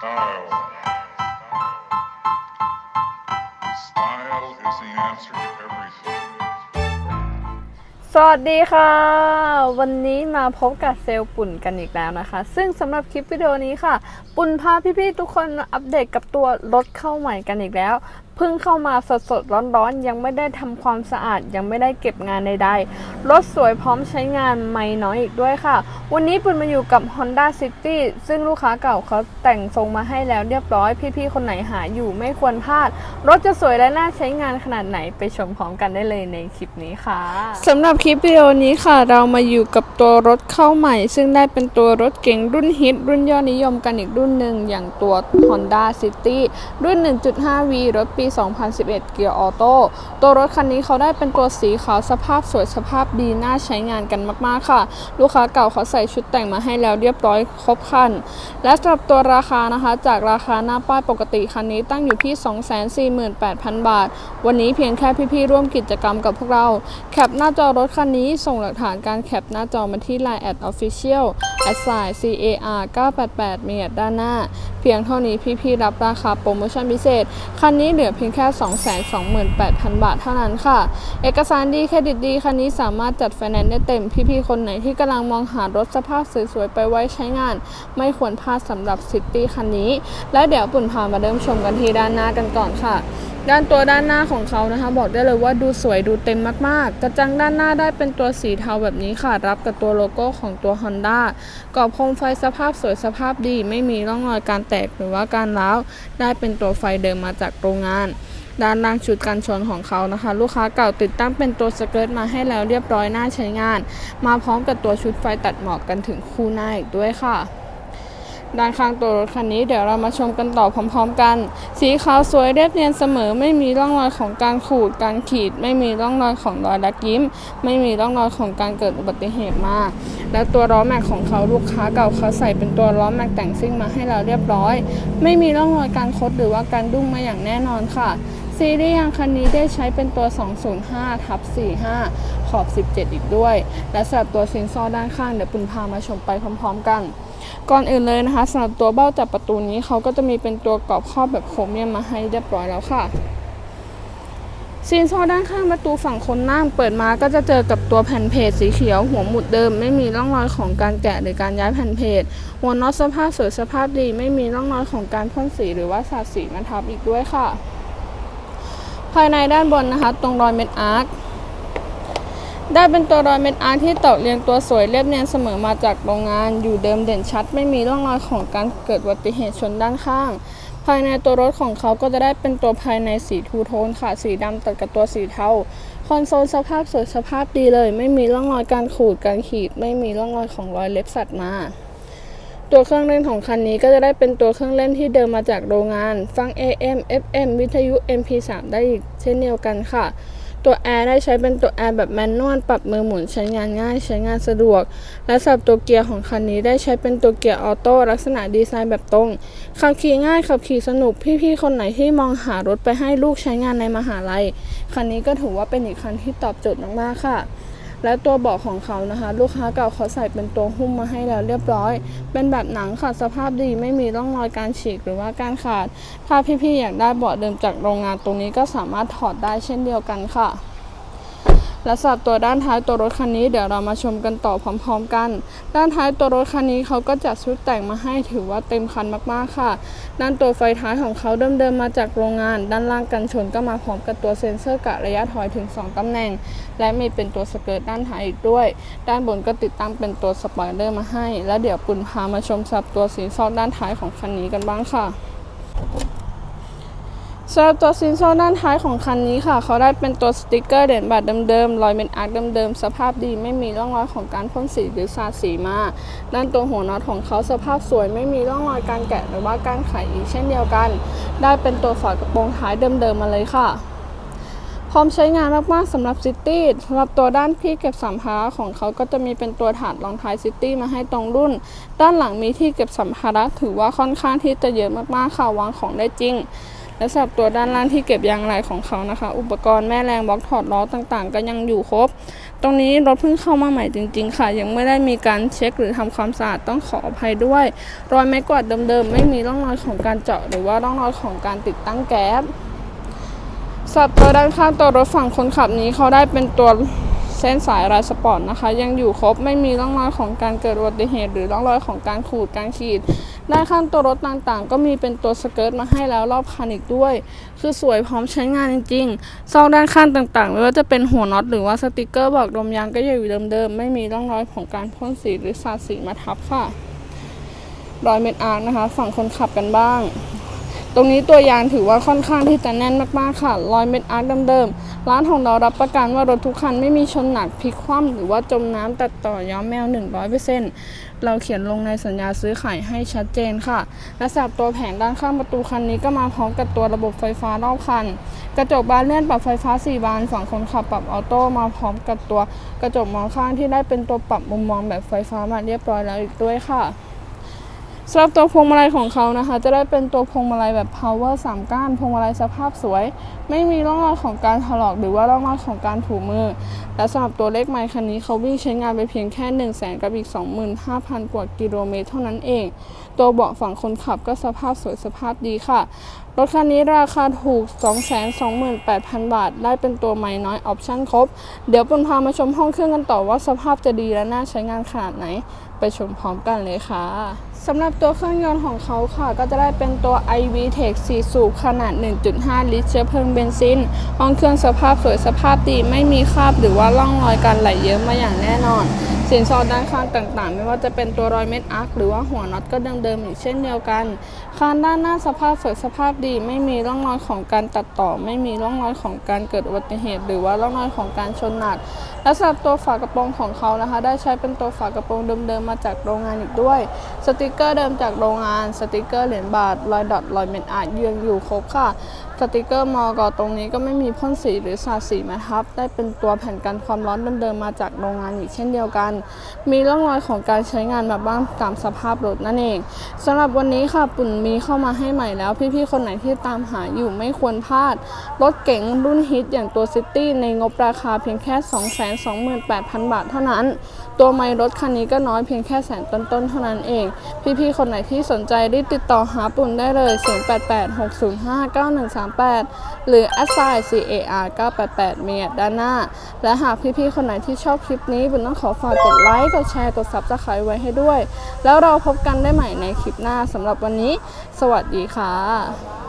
Style. Style is the answer to everything. สวัสดีค่ะ วันนี้มาพบกับเซลล์ปุ่นกันอีกแล้วนะคะ ซึ่งสำหรับคลิปวิดีโอนี้ค่ะ ปุ่นพาพี่ๆทุกคนมาอัปเดตกับตัวรถเข้าใหม่กันอีกแล้ว พิ่งเข้ามาสดๆร้อนๆ ยังไม่ได้ทำความสะอาดยังไม่ได้เก็บงานใดๆ รถสวยพร้อมใช้งานไม่น้อยอีกด้วยค่ะ วันนี้ปุ่นมาอยู่กับ Honda City ซึ่งลูกค้าเก่าเขาแต่งทรงมาให้แล้วเรียบร้อย พี่ๆ คนไหนหาอยู่ไม่ควรพลาด รถจะสวยและน่าใช้งานขนาดไหนไปชมพร้อมกันได้เลยในคลิปนี้ค่ะสำหรับคลิปวิดีโอนี้ค่ะ เรามาอยู่กับตัวรถเข้าใหม่ ซึ่งได้เป็นตัวรถเก๋งรุ่นฮิตรุ่นยอดนิยมกันอีกรุ่นหนึ่งอย่างตัว Honda City รุ่น 1.5V รถปี2011 เกียร์ออโต้ตัวรถคันนี้เขาได้เป็นตัวสีขาวสภาพสวยสภาพดีน่าใช้งานกันมากๆค่ะ ลูกค้าเก่าเขาใส่ชุดแต่งมาให้แล้วเรียบร้อยครบคัน และสำหรับตัวราคานะคะ จากราคาหน้าป้ายปกติคันนี้ตั้งอยู่ที่ 248,000 บาท วันนี้เพียงแค่พี่ๆร่วมกิจกรรมกับพวกเรา แคปหน้าจอรถคันนี้ส่งหลักฐานการแคปหน้าจอมาที่ Line at official a s s i car 988 มีแอดด้านหน้า เพียงเท่านี้พี่ๆรับราคาโปรโมชั่นพิเศษ คันนี้เหลือเพียงแค่ 228,000 บาทเท่านั้นค่ะ เอกสารดีเครดิตดีคันนี้สามารถจัดไฟแนนซ์ได้เต็ม พี่ๆ คนไหนที่กำลังมองหารถสภาพสวยๆ ไปไว้ใช้งาน ไม่ควรพลาดสำหรับซิตี้คันนี้ และเดี๋ยวปุ่นพามาเริ่มชมกันที่ด้านหน้ากันก่อนค่ะ ด้านตัวด้านหน้าของเขานะคะ บอกได้เลยว่าดูสวยดูเต็มมากๆ กระจังด้านหน้าได้เป็นตัวสีเทาแบบนี้ค่ะ รับกับตัวโลโก้ของตัว Honda กรอบโคมไฟสภาพสวยสภาพดี ไม่มีร่องรอยการแตกหรือว่าการร้าว ได้เป็นตัวไฟเดิมมาจากโรงงาน ด้านล่างชุดกันชนของเขานะคะ ลูกค้าเก่าติดตั้งเป็นตัวสเกิร์ตมาให้แล้วเรียบร้อยหน่าใช้งาน มาพร้อมกับตัวชุดไฟตัดหมอกกันถึงคู่หน้าอีกด้วยค่ะ ด้านข้างตัวรถคันนี้เดี๋ยวเรามาชมกันต่อพร้อมๆกัน สีขาวสวยเรียบเนียนเสมอ ไม่มีร่องรอยของการขูดการขีด ไม่มีร่องรอยของรอยดักยิ้ม ไม่มีร่องรอยของการเกิดอุบัติเหตุมาก และตัวล้อแม็กของเขาลูกค้าเก่าเขาใส่เป็นตัวล้อแม็กแต่งซิ่งมาให้เราเรียบร้อย ไม่มีร่องรอยการคดหรือว่าการดุ้งมาอย่างแน่นอนค่ะซีรีส์ยางคันนี้ได้ใช้เป็นตัว 205ทับ45 ขอบ 17 อีกด้วย และสำหรับตัวเซ็นซอร์ด้านข้างเดี๋ยวปุ่นพามาชมไปพร้อม ๆ กัน ก่อนอื่นเลยนะคะสำหรับตัวเบ้าจับประตูนี้เขาก็จะมีเป็นตัวกรอบครอบแบบโครเมียมมาให้เรียบร้อยแล้วค่ะซีนโซด้านข้างประตูฝั่งคนนั่งเปิดมาก็จะเจอกับตัวแผ่นเพจสีเขียว หัวหมุดเดิม ไม่มีร่องรอยของการแกะหรือการย้ายแผ่นเพจหัวน็อตสภาพสวยสภาพดี ไม่มีร่องรอยของการพ่นสีหรือว่าสาดสีมาทับอีกด้วยค่ะ ภายในด้านบนนะคะ ตรงรอยเม็ดอาร์ค ได้เป็นตัวรอยเม็ดอาร์ที่ตอกเรียงตัวสวยเรียบเนียนเสมอมาจากโรงงาน อยู่เดิมเด่นชัด ไม่มีร่องรอยของการเกิดอุบัติเหตุชนด้านข้าง ภายในตัวรถของเขาก็จะได้เป็นตัวภายในสีทูโทนค่ะ สีดำตัดกับตัวสีเทาคอนโซลสภาพสวยสภาพดีเลย ไม่มีร่องรอยการขูดการขีด ไม่มีร่องรอยของรอยเล็บสัตว์มาตัวเครื่องเล่นของคันนี้ก็จะได้เป็นตัวเครื่องเล่นที่เดิมมาจากโรงงาน ฟัง AM FM วิทยุ MP3 ได้อีกเช่นเดียวกันค่ะ ตัวแอร์ได้ใช้เป็นตัวแอร์แบบแมนนวลปรับมือหมุนใช้งานง่าย ใช้งานสะดวก และสำหรับตัวเกียร์ของคันนี้ได้ใช้เป็นตัวเกียร์ออโต้ลักษณะดีไซน์แบบตรง ขับขี่ง่ายขับขี่สนุกพี่ๆคนไหนที่มองหารถไปให้ลูกใช้งานในมหาลัย คันนี้ก็ถือว่าเป็นอีกคันที่ตอบโจทย์มากๆค่ะ และตัวเบาะของเขานะคะ ลูกค้าเก่าเขาใส่เป็นตัวหุ้มมาให้แล้วเรียบร้อย เป็นแบบหนังค่ะสภาพดีไม่มีร่องรอยการฉีกหรือว่าการขาด ถ้าพี่ๆอยากได้เบาะเดิมจากโรงงานตรงนี้ก็สามารถถอดได้เช่นเดียวกันค่ะ และสำหรับตัวด้านท้ายตัวรถคันนี้เดี๋ยวเรามาชมกันต่อพร้อมๆกัน ด้านท้ายตัวรถคันนี้เขาก็จัดชุดแต่งมาให้ถือว่าเต็มคันมากๆค่ะ ด้านตัวไฟท้ายของเขาเดิมๆมาจากโรงงาน ด้านล่างกันชนก็มาพร้อมกับตัวเซ็นเซอร์กะระยะถอยถึง 2 ตำแหน่ง และมีเป็นตัวสเกิร์ตด้านท้ายอีกด้วย ด้านบนก็ติดตั้งเป็นตัวสปอยเลอร์มาให้ แล้วเดี๋ยวปุ่นพามาชมสับตัวสีซอกด้านท้ายของคันนี้กันบ้างค่ะ สำหรับตัวซินโซด้านท้ายของคันนี้ค่ะ เขาได้เป็นตัวสติกเกอร์เด่นบัตรเดิมๆรอยเม็ดอาร์คเดิมๆสภาพดีไม่มีร่องรอยของการพ่นสีหรือสาดสีมาด้านตัวหัวน็อตของเขาสภาพสวยไม่มีร่องรอยการแกะหรือว่าการไขอีกเช่นเดียวกัน ได้เป็นตัวฝากระโปรงท้ายเดิมๆมาเลยค่ะพร้อมใช้งานมาก ๆสำหรับซิตี้สำหรับตัวด้านที่เก็บสัมภาระของเขาก็จะมีเป็นตัวถาดรองท้ายซิตี้มาให้ตรงรุ่น ด้านหลังมีที่เก็บสัมภาระถือว่าค่อนข้างที่จะเยอะมากๆค่ะวางของได้จริง และสำหรับตัวด้านล่างที่เก็บยางอะไหล่ของเขานะคะ อุปกรณ์แม่แรงบล็อกถอดล้อต่างๆ ก็ยังอยู่ครบ ตรงนี้รถเพิ่งเข้ามาใหม่จริง ๆ ค่ะ ยังไม่ได้มีการเช็คหรือทำความสะอาดต้องขออภัยด้วย รอยไม้กวาดเดิมๆ ไม่มีร่องรอยของการเจาะหรือว่าร่องรอยของการติดตั้งแก๊สสับตัวด้านข้างตัวรถฝั่งคนขับนี้เขาได้เป็นตัวเส้นสายรายสปอร์ตนะคะ ยังอยู่ครบไม่มีร่องรอยของการเกิดอุบัติเหตุ หรือร่องรอยของการขูดการขีด ด้านข้างตัวรถต่างๆ ก็มีเป็นตัวสเกิร์ตมาให้แล้วรอบคันอีกด้วย คือสวยพร้อมใช้งานจริงๆซอกด้านข้างต่างๆ ไม่ว่าจะเป็นหัวน็อตหรือว่าสติกเกอร์บอกลมยางก็ยังอยู่เดิมๆ ไม่มีร่องรอยของการพ่นสีหรือสาดสีมาทับค่ะ รอยเม็ดอาร์นะคะ ฝั่งคนขับกันบ้าง ตรงนี้ตัวยางถือว่าค่อนข้างที่จะแน่นมากๆค่ะรอยเม็ดอาร์คเดิมๆร้านของเรารับประกันว่ารถทุกคันไม่มีชนหนักพลิกคว่ำหรือว่าจมน้ำตัดต่อย้อมแมว 100%เราเขียนลงในสัญญาซื้อขายให้ชัดเจนค่ะ และสำหรับตัวแผงด้านข้างประตูคันนี้ก็มาพร้อมกับตัวระบบไฟฟ้ารอบคัน กระจกบานเลื่อนปรับไฟฟ้า 4 บานฝั่งคนขับปรับออโต้มาพร้อมกับตัวกระจกมองข้างที่ได้เป็นตัวปรับมุมมองแบบไฟฟ้ามาเรียบร้อยแล้วอีกด้วยค่ะ สำหรับตัวพวงมาลัยของเขานะคะ จะได้เป็นตัวพวงมาลัยแบบ power 3 ก้านพวงมาลัยสภาพสวย ไม่มีร่องรอยของการถลอกหรือว่าร่องรอยของการถูมือ และสำหรับตัวเลขไมค์คันนี้เขาวิ่งใช้งานไปเพียงแค่ 1 0 0 0 0แสนกับอีก 25,000 กว่ากิโลเมตรเท่านั้นเอง ตัวเบาะฝั่งคนขับก็สภาพสวยสภาพดีค่ะ รถคันนี้ราคาถูก 228,000 บาท ได้เป็นตัวไม้น้อยออปชั่นครบ เดี๋ยวปุณพามาชมห้องเครื่องกันต่อว่าสภาพจะดีและน่าใช้งานขนาดไหน ไปชมพร้อมกันเลยค่ะ สำหรับตัวเครื่องยนต์ของเขาค่ะ ก็จะได้เป็นตัว iV Tech 4 สูบขนาด 1.5 ลิตร เชื้อเพลิงเบนซินห้องเครื่องสภาพสวยสภาพดี ไม่มีคราบหรือว่าร่องรอยการไหลเยอะมาอย่างแน่นอน สินสอดด้านข้างต่างๆ ไม่ว่าจะเป็นตัวรอยเม็ดอาร์คหรือว่าหัวน็อตก็เดิมๆอีกเช่นเดียวกัน คานด้านหน้าสภาพสวยสภาพดี ไม่มีร่องรอยของการตัดต่อ ไม่มีร่องรอยของการเกิดอุบัติเหตุ หรือว่าร่องรอยของการชนหนักและสำหรับตัวฝากระโปรงของเขานะคะ ได้ใช้เป็นตัวฝากระโปรงเดิมๆมาจากโรงงานอีกด้วย สติกเกอร์เดิมจากโรงงาน สติกเกอร์เหรียญบาทรอยดอทรอยเม็ดอาร์ตยังอยู่ครบค่ะ สติกเกอร์มอกอตรงนี้ก็ไม่มีพ่นสีหรือสาดสีมาทับ ได้เป็นตัวแผ่นกันความร้อนเดิมๆมาจากโรงงานอีกเช่นเดียวกัน มีร่องรอยของการใช้งานมาบ้างตามสภาพรถนั่นเองสำหรับวันนี้ค่ะปุ่นมีเข้ามาให้ใหม่แล้ว พี่ๆคนไหนที่ตามหาอยู่ไม่ควรพลาด รถเก๋งรุ่นฮิตอย่างตัวซิตี้ในงบราคาเพียงแค่ 228,000 บาทเท่านั้น ตัวไมล์รถคันนี้ก็น้อยเพียงแค่แสนต้นๆเท่านั้นเอง พี่ๆคนไหนที่สนใจรีบติดต่อหาปุ่นได้เลย 0886059138หรือ a s i CAR 988 เมียด้านหน้า และหากพี่ๆ คนไหนที่ชอบคลิปนี้บุญต้องขอฝากกดไลค์ กดแชร์ กด Subscribe ไว้ให้ด้วย แล้วเราพบกันได้ใหม่ในคลิปหน้าสำหรับวันนี้ สวัสดีค่ะ